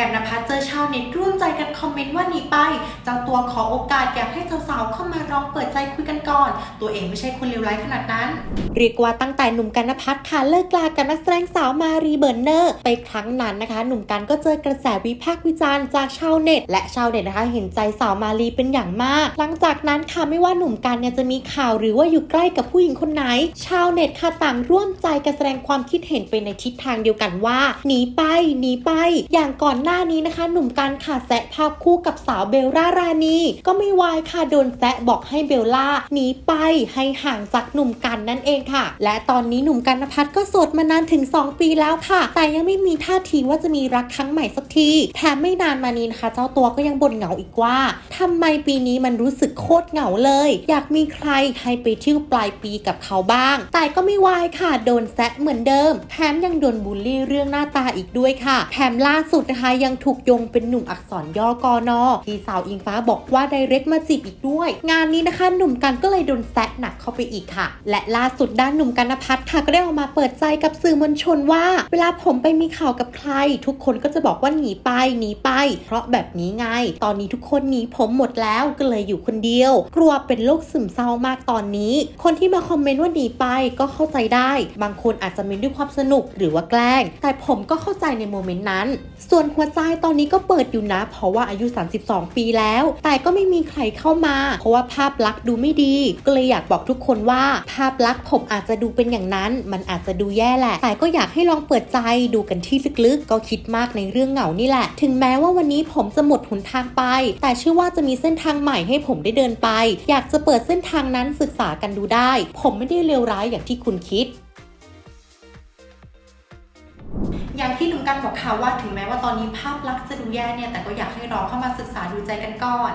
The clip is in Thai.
กันนภัทรเจอชาวเน็ตร่วมใจกันคอมเมนต์ว่าหนีไปเจ้าตัวขอโอกาสอยากให้สาวๆเข้ามาลองเปิดใจคุยกันก่อน ตัวเองไม่ใช่คนเลวร้ายขนาดนั้น เรียกว่าตั้งแต่หนุ่มกันนภัทรค่ะเลิกลากับนักแสดงสาวมารีเบิร์นเนอร์ ไปครั้งนั้นนะคะ หนุ่มกันก็เจอกระแสวิพากษ์วิจารณ์จากชาวเน็ต และชาวเน็ตนะคะเห็นใจสาวมารีเป็นอย่างมาก หลังจากนั้นค่ะไม่ว่าหนุ่มกันเนี่ยจะมีข่าวหรือว่าอยู่ใกล้กับผู้หญิงคนไหน ชาวเน็ตค่ะต่างร่วมใจกันแสดงความคิดเห็นไปในทิศทางเดียวกันว่าหนีไปหนีไป อย่างก่อนหน้านี้นะคะ หนุ่มกันค่ะแซะภาพคู่กับสาวเบลล่ารานีก็ไม่วายค่ะโดนแซะบอกให้เบลล่าหนีไปให้ห่างจากหนุ่มกันนั่นเองค่ะ และตอนนี้หนุ่มกันนภัทรก็โสดมานานถึง 2 ปีแล้วค่ะ แต่ยังไม่มีท่าทีว่าจะมีรักครั้งใหม่สักทีแถมไม่นานมานี้นะคะ เจ้าตัวก็ยังบ่นเหงาอีกว่าทำไมปีนี้มันรู้สึกโคตรเหงาเลย อยากมีใครให้ไปเที่ยวปลายปีกับเขาบ้าง แต่ก็ไม่วายค่ะ โดนแซะเหมือนเดิมแถมยังโดนบูลลี่เรื่องหน้าตาอีกด้วยค่ะแถมล่าสุดนะคะยังถูกยงเป็นหนุ่มอักษรย่อกอนอที่สาวอิงฟ้าบอกว่าไดเรกมาจีบอีกด้วย งานนี้นะคะหนุ่มกันก็เลยโดนแซะหนักเข้าไปอีกค่ะ และล่าสุดด้านหนุ่มกันนภัทรค่ะก็ได้ออกมาเปิดใจกับสื่อมวลชนว่า เวลาผมไปมีข่าวกับใคร ทุกคนก็จะบอกว่าหนีไปหนีไป เพราะแบบนี้ไง ตอนนี้ทุกคนหนีผมหมดแล้วก็เลยอยู่คนเดียว กลัวเป็นโรคซึมเศร้ามากตอนนี้ คนที่มาคอมเมนต์ว่าหนีไปก็เข้าใจได้ บางคนอาจจะมนด้วยความสนุกหรือว่าแกล้ง แต่ผมก็เข้าใจในโมเมนต์นั้น ส่วนหัวใจตอนนี้ก็เปิดอยู่นะ เพราะว่าอายุ 32 ปีแล้ว แต่ก็ไม่มีใครเข้ามา เพราะว่าภาพลักษณ์ดูไม่ดี ก็เลยอยากบอกทุกคนว่า ภาพลักษณ์ผมอาจจะดูเป็นอย่างนั้น มันอาจจะดูแย่แหละ แต่ก็อยากให้ลองเปิดใจดูกันที่ลึกๆ ก็คิดมากในเรื่องเหงานี่แหละ ถึงแม้ว่าวันนี้ผมจะหมดหนทางไป แต่เชื่อว่าจะมีเส้นทางใหม่ให้ผมได้เดินไป อยากจะเปิดเส้นทางนั้นศึกษากันดูได้ ผมไม่ได้เลวร้ายอย่างที่คุณคิด อย่างที่หนุ่มกันบอกค่ะว่าถึงแม้ว่าตอนนี้ภาพลักษณ์จะดูแย่เนี่ยแต่ก็อยากให้รอเข้ามาศึกษาดูใจกันก่อน